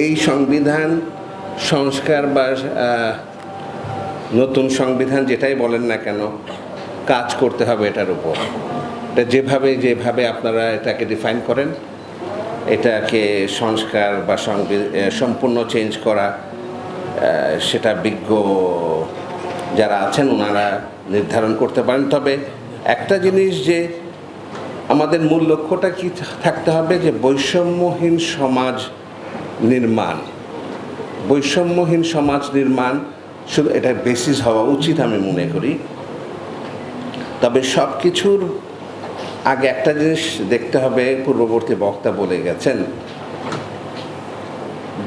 এই সংবিধান, সংস্কার বা নতুন সংবিধান যেটাই বলেন না কেন, কাজ করতে হবে এটার উপর। এটা যেভাবে যেভাবে আপনারা এটাকে ডিফাইন করেন, এটাকে সংস্কার বা সম্পূর্ণ চেঞ্জ করা সেটা বিজ্ঞ যারা আছেন ওনারা নির্ধারণ করতে পারেন। তবে একটা জিনিস যে আমাদের মূল লক্ষ্যটা কি থাকতে হবে যে বৈষম্যহীন সমাজ নির্মাণ। বৈষম্যহীন সমাজ নির্মাণ শুধু এটা বেসিস হওয়া উচিত আমি মনে করি। তবে সব কিছুর আগে একটা জিনিস দেখতে হবে, পূর্ববর্তী বক্তা বলে গেছেন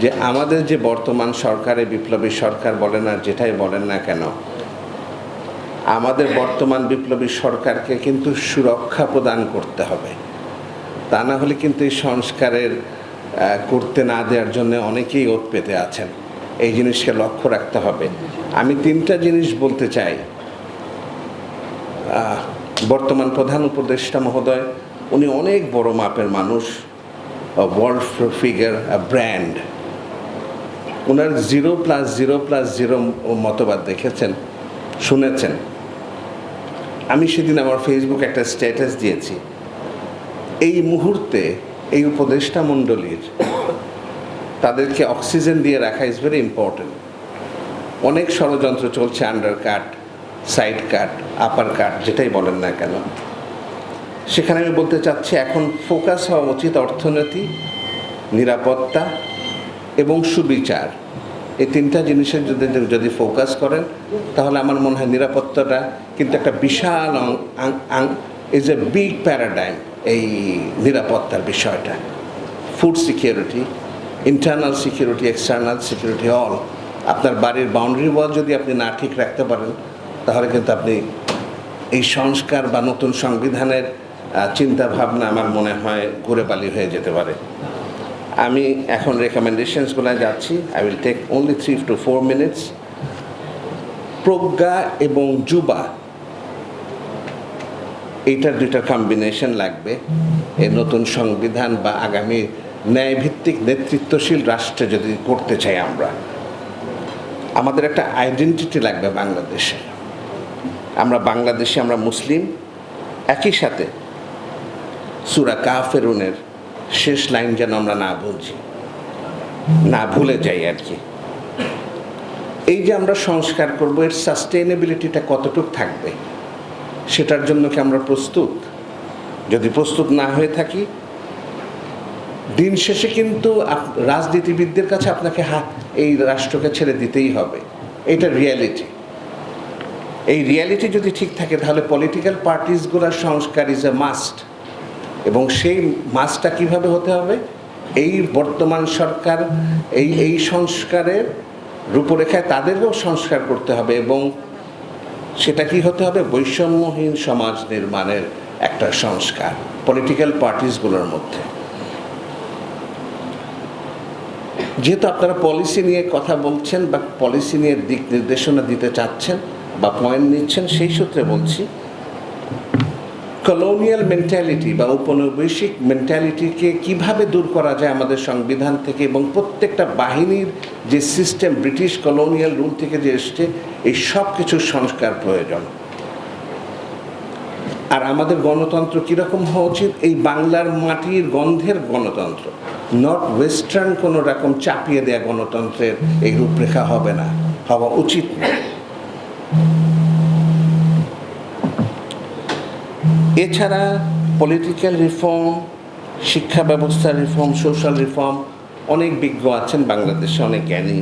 যে আমাদের যে বর্তমান সরকারে, বিপ্লবী সরকার বলেন আর যেটাই বলেন না কেন, আমাদের বর্তমান বিপ্লবী সরকারকে কিন্তু সুরক্ষা প্রদান করতে হবে। তা না হলে কিন্তু এই সংস্কারের করতে না দেওয়ার জন্য অনেকেই ওত পেতে আছেন। এই জিনিসকে লক্ষ্য রাখতে হবে। আমি তিনটা জিনিস বলতে চাই। বর্তমান প্রধান উপদেষ্টা মহোদয়, উনি অনেক বড় মাপের মানুষ world figure brand owner zero plus zero plus zero মতবাদ দেখেছেন, শুনেছেন। আমি সেদিন আমার ফেসবুক একটা স্ট্যাটাস দিয়েছি। এই মুহূর্তে এই উপদেষ্টা মণ্ডলীর তাদেরকে অক্সিজেন দিয়ে রাখা ইজ ভেরি ইম্পর্টেন্ট অনেক ষড়যন্ত্র চলছে আন্ডার কাট সাইড কাট আপার কাট যেটাই বলেন না কেন। সেখানে আমি বলতে চাচ্ছি, এখন ফোকাস হওয়া উচিত অর্থনীতি, নিরাপত্তা এবং সুবিচার। এই তিনটা জিনিসের যদি যদি ফোকাস করেন, তাহলে আমার মনে হয় নিরাপত্তাটা কিন্তু একটা বিশাল ইজ এ বিগ প্যারাডাইম এই নিরাপত্তার বিষয়টা। Food security internal security external security all আপনার বাড়ির বাউন্ডারি ওয়াল যদি আপনি না ঠিক রাখতে পারেন, তাহলে কিন্তু আপনি এই সংস্কার বা নতুন সংবিধানের চিন্তা ভাবনা আমার মনে হয় ঘুরে বালি হয়ে যেতে পারে। আমি এখন রেকমেন্ডেশনসগুলো যাচ্ছি। I will take only three two four minutes প্রজ্ঞা এবং যুবা এইটার দুইটার কম্বিনেশন লাগবে। এই নতুন সংবিধান বা আগামী ন্যায়ভিত্তিক নেতৃত্বশীল রাষ্ট্রে যদি করতে চাই আমরা, আমাদের একটা আইডেন্টিটি লাগবে বাংলাদেশে। আমরা বাংলাদেশে আমরা মুসলিম, একই সাথে সুরা কাফেরুনের শেষ লাইন যেন আমরা না ভুলছি না ভুলে যাই আর কি। এই যে আমরা সংস্কার করব, এর সাস্টেনেবিলিটিটা কতটুকু থাকবে? সেটার জন্য কি আমরা প্রস্তুত? যদি প্রস্তুত না হয়ে থাকি, দিন শেষে কিন্তু রাজনীতিবিদদের কাছে আপনাকে হা- এই রাষ্ট্রকে ছেড়ে দিতেই হবে। এটা রিয়ালিটি। এই রিয়ালিটি যদি ঠিক থাকে, তাহলে পলিটিক্যাল পার্টিসগুলোর সংস্কার ইজ এ মাস্ট এবং সেই মাসটা কীভাবে হতে হবে? এই বর্তমান সরকার, এই এই সংস্কারের রূপরেখায় তাদেরও সংস্কার করতে হবে এবং সেটা কি হতে হবে? বৈষম্যহীন সমাজ নির্মাণের একটা সংস্কার পলিটিক্যাল পার্টিসগুলোর মধ্যে। যেহেতু আপনারা পলিসি নিয়ে কথা বলছেন বা পলিসি নিয়ে দিক নির্দেশনা দিতে চাচ্ছেন বা পয়েন্ট নিচ্ছেন, সেই সূত্রে বলছি কলোনিয়াল মেন্টালিটি বা উপনিবেশিক মেন্টালিটিকে কীভাবে দূর করা যায় আমাদের সংবিধান থেকে এবং প্রত্যেকটা বাহিনীর যে সিস্টেম ব্রিটিশ কলোনিয়াল রুল থেকে যে এসছে, এই সব কিছুর সংস্কার প্রয়োজন। আর আমাদের গণতন্ত্র কীরকম হওয়া উচিত? এই বাংলার মাটির গন্ধের গণতন্ত্র। নট ওয়েস্টার্ন কোনো রকম চাপিয়ে দেয়া গণতন্ত্রের এই রূপরেখা হবে না, হওয়া উচিত না। এছাড়া পলিটিক্যাল রিফর্ম শিক্ষা ব্যবস্থার রিফর্ম সোশ্যাল রিফর্ম অনেক বিজ্ঞ আছেন, বাংলাদেশে অনেক জ্ঞানী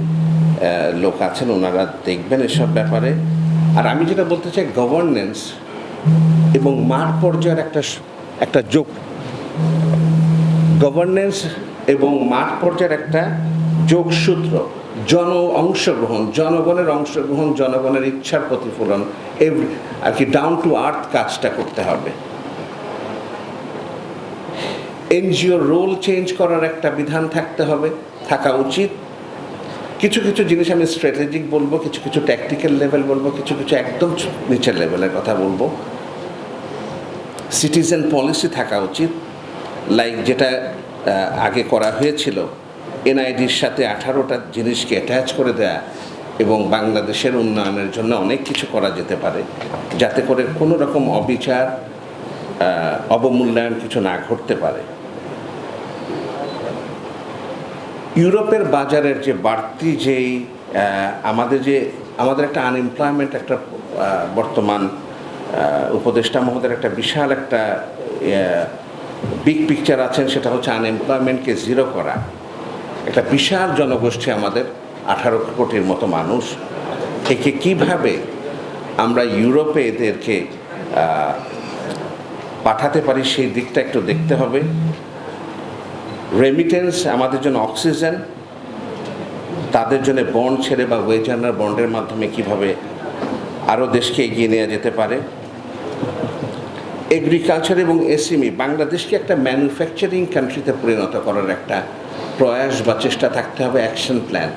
লোক আছেন, ওনারা দেখবেন এসব ব্যাপারে। আর আমি যেটা বলতে চাই গভর্নেন্স এবং মাঠ পর্যায়ের একটা একটা যোগ। গভর্নেন্স এবং মাঠ পর্যায়ের একটা যোগসূত্র, জন অংশগ্রহণ, জনগণের অংশগ্রহণ, জনগণের ইচ্ছার প্রতিফলন। এভ- আর কি ডাউন টু আর্থ কাজটা করতে হবে। এনজিওর রোল চেঞ্জ করার একটা বিধান থাকতে হবে, থাকা উচিত। কিছু কিছু জিনিস আমি স্ট্র্যাটেজিক বলব, কিছু কিছু ট্যাকটিক্যাল লেভেল বলব, কিছু কিছু একদম নিচের লেভেলের কথা বলব। সিটিজেন পলিসি থাকা উচিত লাইক যেটা আগে করা হয়েছিল, এনআইডির সাথে আঠারোটা জিনিসকে অ্যাটাচ করে দেয়া এবং বাংলাদেশের উন্নয়নের জন্য অনেক কিছু করা যেতে পারে, যাতে করে কোনো রকম অবিচার অবমূল্যায়ন কিছু না ঘটতে পারে। ইউরোপের বাজারের যে বাড়তি যেই আমাদের যে, আমাদের একটা আনএমপ্লয়মেন্ট একটা বর্তমান উপদেষ্টা মহোদয়ের একটা বিশাল একটা বিগ পিকচার আছেন, সেটা হচ্ছে আনএমপ্লয়মেন্টকে জিরো করা। একটা বিশাল জনগোষ্ঠী আমাদের আঠারো কোটির মতো মানুষ, একে কীভাবে আমরা ইউরোপে এদেরকে পাঠাতে পারি সেই দিকটা একটু দেখতে হবে। রেমিটেন্স আমাদের জন্য অক্সিজেন তাদের জন্য বন্ড ছেড়ে বা ওয়েজ আর্নার বন্ডের মাধ্যমে কীভাবে আরও দেশকে এগিয়ে নেওয়া যেতে পারে। এগ্রিকালচার এবং এসএমই বাংলাদেশকে একটা ম্যানুফ্যাকচারিং কান্ট্রিতে পরিণত করার একটা প্রয়াস বা চেষ্টা থাকতে হবে action plan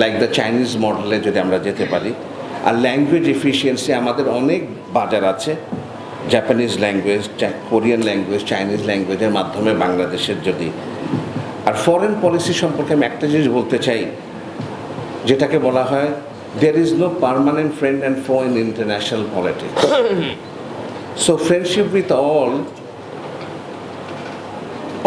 like the Chinese মডেলে যদি আমরা যেতে পারি আর ল্যাঙ্গুয়েজ এফিসিয়েন্সি আমাদের অনেক বাজার আছে। Japanese language Korean language Chinese ল্যাঙ্গুয়েজের মাধ্যমে বাংলাদেশের যদি। আর ফরেন পলিসি সম্পর্কে আমি একটা জিনিস বলতে চাই যেটাকে বলা হয় there is no permanent friend and foe in international politics so friendship with all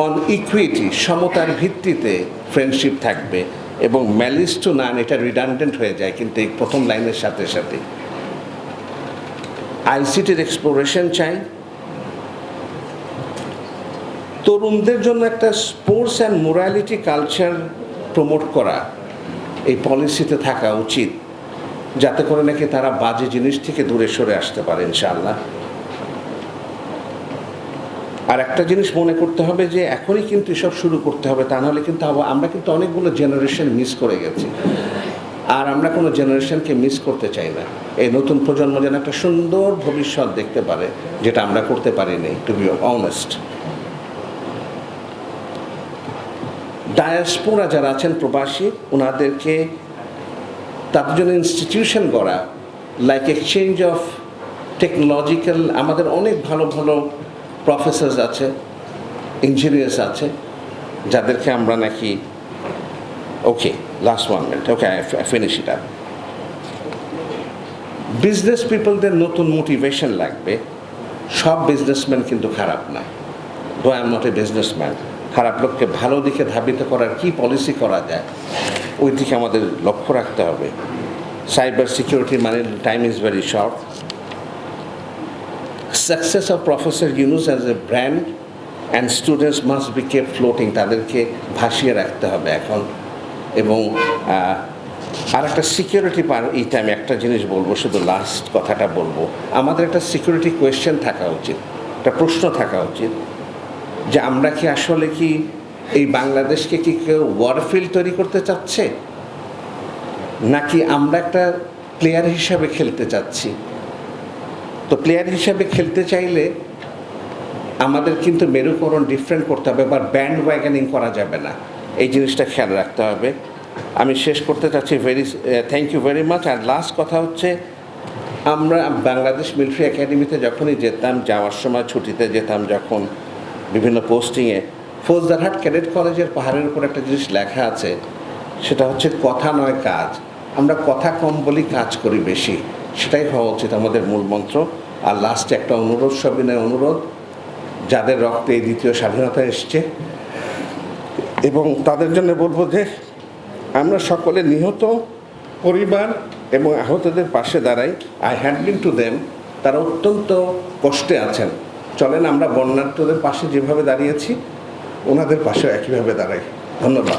on equity সমতার ভিত্তিতে ফ্রেন্ডশিপ থাকবে। এবং ম্যালিস টু নান এটা রিডান্ডেন্ট হয়ে যায় কিন্তু এই প্রথম লাইনের সাথে সাথে। আইসিটির এক্সপ্লোরেশন চাই। তরুণদের জন্য একটা sports and morality culture promote করা। এই পলিসিতে থাকা উচিত। যাতে করে নাকি তারা বাজে জিনিস থেকে দূরে সরে আসতে পারে, ইনশাআল্লাহ। আর একটা জিনিস মনে করতে হবে যে এখনই কিন্তু এসব শুরু করতে হবে, তা নাহলে কিন্তু আমরা কিন্তু অনেকগুলো জেনারেশন মিস করে গেছি। আর আমরা কোনো জেনারেশনকে মিস করতে চাই না। এই নতুন প্রজন্ম যেন একটা সুন্দর ভবিষ্যৎ দেখতে পারে, যেটা আমরা করতে পারিনি টু বি অনেস্ট ডায়াসপোরা যারা আছেন প্রবাসী ওনাদেরকে তাদের জন্য ইনস্টিটিউশন গড়া লাইক এক্সচেঞ্জ অফ টেকনোলজিক্যাল আমাদের অনেক ভালো ভালো প্রফেসরস আছে ইঞ্জিনিয়ার্স আছে, যাদেরকে আমরা নাকি, okay last one minute okay finish up business পিপলদের নতুন মোটিভেশন লাগবে, সব বিজনেসম্যান কিন্তু খারাপ না though I am not a businessman খারাপ লোককে ভালো দিকে ধাবিত করার কি পলিসি করা যায় ওই দিকে আমাদের লক্ষ্য রাখতে হবে। সাইবার সিকিউরিটি মানে time is very short success of professor Yunus as a brand and students must be kept floating তাদেরকে ভাসিয়ে রাখতে হবে এখন। এবং আর একটা সিকিউরিটি পার এইটা আমি একটা জিনিস বলব, শুধু লাস্ট কথাটা বলব। আমাদের একটা সিকিউরিটি কোয়েশ্চেন থাকা উচিত, একটা প্রশ্ন থাকা উচিত, যে আমরা কি আসলে কি এই বাংলাদেশকে কি কেউ ওয়ারফিল্ড তৈরি করতে চাচ্ছে? নাকি আমরা একটা প্লেয়ার হিসাবে খেলতে চাচ্ছি? তো প্লেয়ার হিসাবে খেলতে চাইলে আমাদের কিন্তু মেরুকরণ ডিফারেন্ট করতে হবে বা ব্যান্ড ওয়াগানিং করা যাবে না। এই জিনিসটা খেয়াল রাখতে হবে। আমি শেষ করতে চাচ্ছি very thank you very much R last কথা হচ্ছে, আমরা বাংলাদেশ মিলিটারি একাডেমিতে যখনই যেতাম, যাওয়ার সময় ছুটিতে যেতাম যখন বিভিন্ন পোস্টিংয়ে ফৌজদারহাট ক্যাডেট কলেজের পাহাড়ের উপর একটা জিনিস লেখা আছে, সেটা হচ্ছে কথা নয় কাজ। আমরা কথা কম বলি কাজ করি বেশি। সেটাই হওয়া উচিত আমাদের মূল মন্ত্র। আর লাস্টে একটা অনুরোধ, সবিনয় অনুরোধ, যাদের রক্তে এই দ্বিতীয় স্বাধীনতা এসছে। এবং তাদের জন্য বলব যে, আমরা সকলে নিহত পরিবার এবং আহতদের পাশে দাঁড়াই। আই বিন টু দেম তারা অত্যন্ত কষ্টে আছেন। চলেন আমরা বন্যার্থদের পাশে যেভাবে দাঁড়িয়েছি, ওনাদের পাশেও একইভাবে দাঁড়াই। ধন্যবাদ।